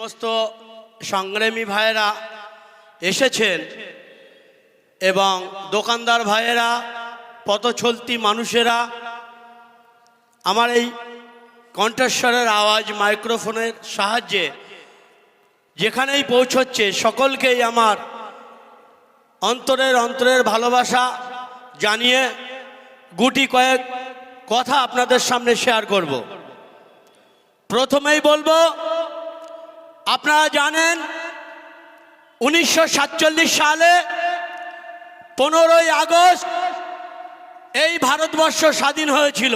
সমস্ত সংগ্রামী ভাইয়েরা এসেছেন এবং দোকানদার ভাইয়েরা, পথচলতি মানুষেরা, আমার এই কণ্ঠস্বরের আওয়াজ মাইক্রোফোনের সাহায্যে যেখানেই পৌঁছচ্ছে সকলকেই আমার অন্তরের অন্তরের ভালোবাসা জানিয়ে গুটি কয়েক কথা আপনাদের সামনে শেয়ার করব। প্রথমেই বলব আপনারা জানেন উনিশশো সাতচল্লিশ সালে পনেরোই আগস্ট এই ভারতবর্ষ স্বাধীন হয়েছিল।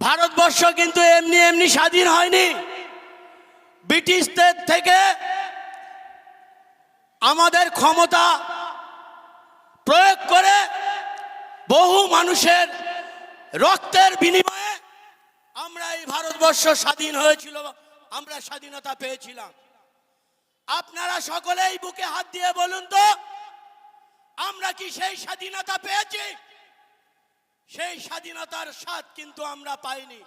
ভারতবর্ষ কিন্তু এমনি এমনি স্বাধীন হয়নি। ব্রিটিশদের থেকে আমাদের ক্ষমতা প্রয়োগ করে বহু মানুষের রক্তের বিনিময়ে আমরা এই ভারতবর্ষ স্বাধীন হয়েছিল। আমরা স্বাধীনতা পেয়েছিলাম। আপনারা সকলেই বুকে হাত দিয়ে বলুন তো, আমরা কি সেই স্বাধীনতা পেয়েছি? সেই স্বাধীনতার স্বাদ কিন্তু আমরা পাইনি।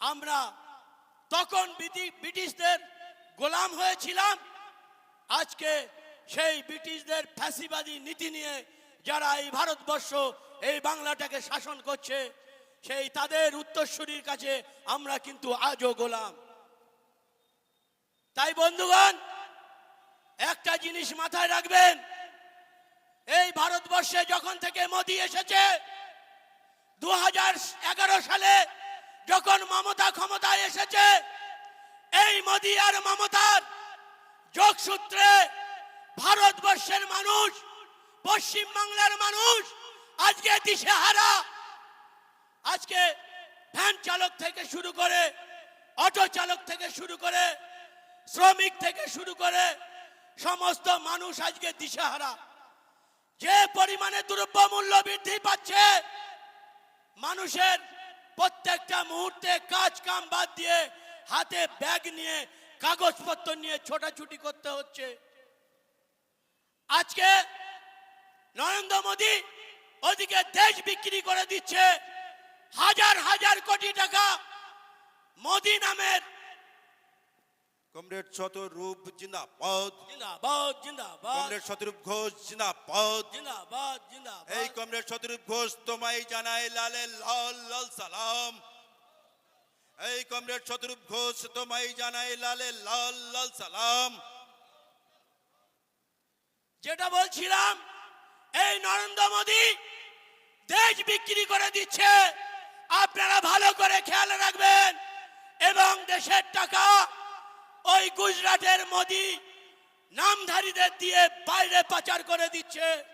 আমরা তখন ব্রিটিশদের গোলাম হয়েছিলাম। আজকে সেই ব্রিটিশদের ফ্যাসিবাদী নীতি নিয়ে যারা এই ভারতবর্ষ, এই বাংলাটাকে শাসন করছে, সেই তাদের উত্তরসূরির কাছে আমরা কিন্তু আজও গোলাম। তাই বন্ধুগণ, একটা জিনিস মাথায় রাখবেন। এই ভারতবর্ষে যখন থেকে মোদী এসেছে দু হাজার এগারো সালে যখন মমতা ক্ষমতায় এসেছে, এই মোদী আর মমতার যোগসূত্রে ভারতবর্ষের মানুষ পশ্চিম বাংলার মানুষ আজকে দিশেহারা। আজকে ভ্যান চালক থেকে শুরু করে, অটো চালক থেকে শুরু করে শ্রমিক থেকে শুরু করে সমস্ত মানুষ আজকে দিশেহারা। যে পরিমাণে দ্রব্য মূল্য বৃদ্ধি পাচ্ছে, মানুষের প্রত্যেকটা মুহূর্তে কাজ কাম বাদ দিয়ে হাতে ব্যাগ নিয়ে, কাগজপত্র নিয়ে ছোটাছুটি করতে হচ্ছে। আজকে নরেন্দ্র মোদী ওদিকে দেশ বিক্রি করে দিচ্ছে, হাজার হাজার কোটি টাকা মোদী নামের কমরেড শতরূপ জিন্দাবাদ। জিন্দাবাদ জিন্দাবাদ। কমরেড শতরূপ ঘোষ জিন্দাবাদ। জিন্দাবাদ জিন্দাবাদ। এই কমরেড শতরূপ ঘোষ তোমায় জানাই লালে লাল লাল সালাম। এই কমরেড শতরূপ ঘোষ তোমায় জানাই লালে লাল লাল সালাম। যেটা বলছিলাম এই নরেন্দ্র মোদী দেশ বিক্রি করে দিচ্ছে। আপনারা ভালো করে খেয়াল রাখবেন। এবং দেশের টাকা ওই গুজরাটের মোদী নামধারীদের দিয়ে বাইরে পাচার করে দিচ্ছে।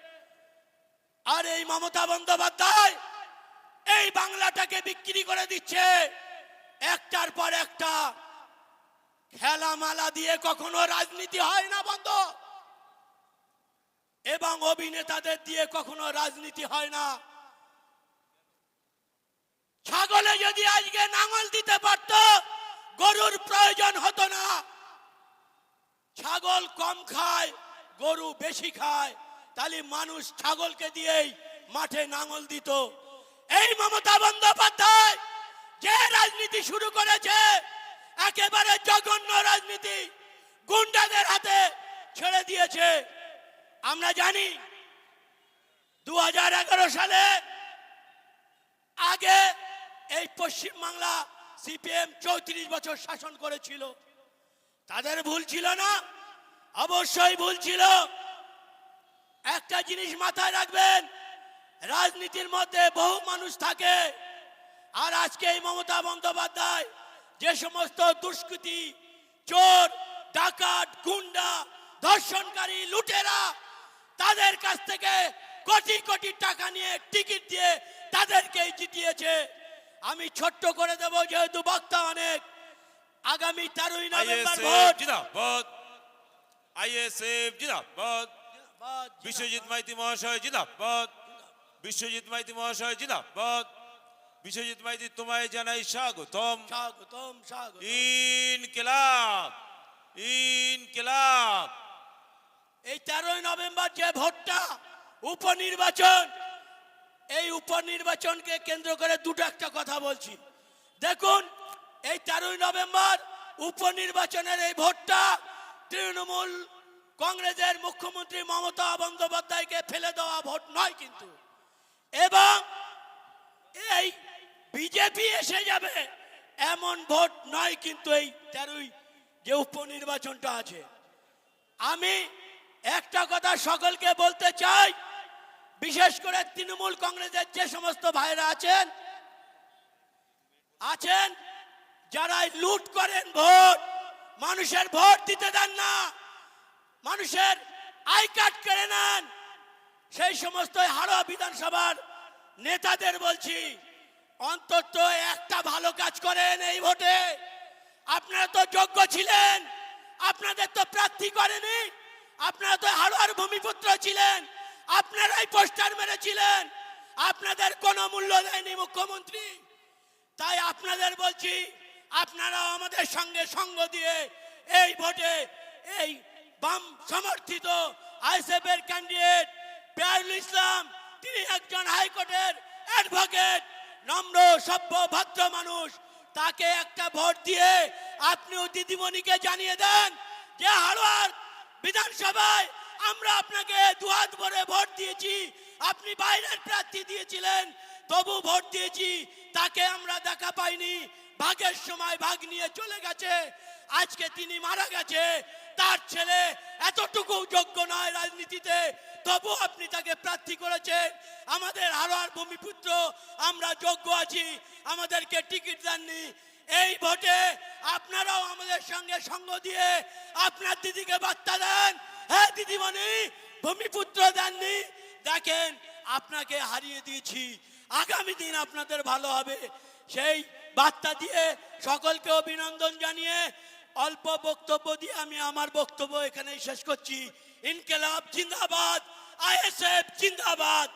আর এই মমতা বন্দ্যোপাধ্যায় এই বাংলাটাকে বিক্রি করে দিচ্ছে। একটার পর একটা খেলামালা দিয়ে কখনো রাজনীতি হয় না বন্ধ। এবং অভিনেতাদের দিয়ে কখনো রাজনীতি হয় না। ছাগলে যদি আজকে নাঙল দিতে পারত গরুর প্রয়োজন হতো না। ছাগল কম খায়, গরু বেশি খায়, তাহলে মানুষ ছাগলকে দিয়েই মাঠে নাঙল দিত। এই মমতা বন্দ্যোপাধ্যায় যে রাজনীতি শুরু করেছে, একেবারে জঘন্য রাজনীতি গুন্ডাদের হাতে ছেড়ে দিয়েছে। আমরা জানি দু হাজার এগারো সালে আগে এই পশ্চিম বাংলা সিপিএম চৌত্রিশ বছর শাসন করেছিল। তাদের ভুল ছিল না, অবশ্যই ভুল ছিল। একটা জিনিস মাথায় রাখবেন, রাজনীতির মধ্যে বহু মানুষ থাকে। আর আজকে এই মমতা বন্দ্যোপাধ্যায় যে সমস্ত দুষ্কৃতি, চোর, ডাকাত, গুন্ডা, ধর্ষণকারী, লুটেরা, তাদের কাছ থেকে কোটি কোটি টাকা নিয়ে টিকিট দিয়ে তাদেরকেই জিতিয়েছে। আমি ছোট্ট করে দেব যেহেতু বক্তা অনেক। আগামী তেরোই নভেম্বর আইএসএফ ভোট। জিন্দাবাদ। আইএসএফ জিন্দাবাদ। বিশ্বজিৎ মাইতি মহাশয় জিন্দাবাদ। বিশ্বজিৎ মাইতি মহাশয় জিন্দাবাদ। বিশ্বজিৎ মাইতি তোমায় জানাই স্বাগতম। স্বাগতম স্বাগত ইনকিলাব ইনকিলাব। এই তেরোই নভেম্বর যে ভোটটা উপনির্বাচন এই উপনির্বাচনকে কেন্দ্র করে দুটো একটা কথা বলছি। দেখুন, এই তেরোই নভেম্বর উপনির্বাচনের এই ভোটটা তৃণমূল কংগ্রেসের মুখ্যমন্ত্রী মমতা বন্দ্যোপাধ্যায়কে ফেলে দেওয়া ভোট নয় কিন্তু। এবং এই বিজেপি এসে যাবে এমন ভোট নয় কিন্তু এই তেরোই যে উপনির্বাচনটা আছে। আমি একটা কথা সকলকে বলতে চাই বিশেষ করে তৃণমূল কংগ্রেসের যে সমস্ত ভাইরা আছেন আছেন যারা লুট করেন ভোট, মানুষের ভোট দিতে দেন না, মানুষের আই কার্ড কেড়ে নেন, সেই সমস্ত হাড়োয়া বিধানসভার নেতাদের বলছি, অন্তত একটা ভালো কাজ করেন এই ভোটে। আপনারা তো যোগ্য ছিলেন, আপনাদের তো প্রার্থী করেনি, আপনারা তো হাড়োয়ার ভূমিপুত্র ছিলেন আপনারাই পোস্টার মেরেছিলেন। আপনাদের কোনো মূল্য দেয়নি মুখ্যমন্ত্রী। তাই আপনাদের বলছি আপনারা আমাদের সঙ্গে সঙ্গ দিয়ে এই ভোটে এই বাম সমর্থিত আইএসএফ এর ক্যান্ডিডেট পেয়ারুল ইসলাম, তিনি একজন হাইকোর্টের অ্যাডভোকেট নম্র, সভ্য, ভদ্র মানুষ। তাকে একটা ভোট দিয়ে আপনিও দিদিমণিকে জানিয়ে দেন যে হাড়োয়ার বিধানসভায় আমরা আপনাকে দুহাত ভরে ভোট দিয়েছি। আপনি বাইরের প্রার্থী দিয়েছিলেন, তবু ভোট দিয়েছি, তাকে আমরা দেখা পাইনি। ভাগের সময় ভাগ নিয়ে চলে গেছে, আজকে তিনি মারা গেছে। তার ছেলে এতটুকু যোগ্য নয় রাজনীতিতে, তবু আপনি তাকে প্রার্থী করেছেন। আমাদের হারোয়ার ভূমিপুত্র, আমরা যোগ্য আছি, আমাদেরকে টিকিট দেননি। এই ভোটে আপনারাও আমাদের সঙ্গে সঙ্গ দিয়ে আপনার দিদিকে বার্তা দেন। হ্যাঁ দিদিমণি, ভূমিপুত্র দেননি। দেখেন, আপনাকে হারিয়ে দিয়েছি। আগামী দিন আপনাদের ভালো হবে। সেই বার্তা দিয়ে সকলকে অভিনন্দন জানিয়ে অল্প বক্তব্য দিয়ে আমি আমার বক্তব্য এখানেই শেষ করছি। ইনকেলাব জিন্দাবাদ, আইএসএফ জিন্দাবাদ।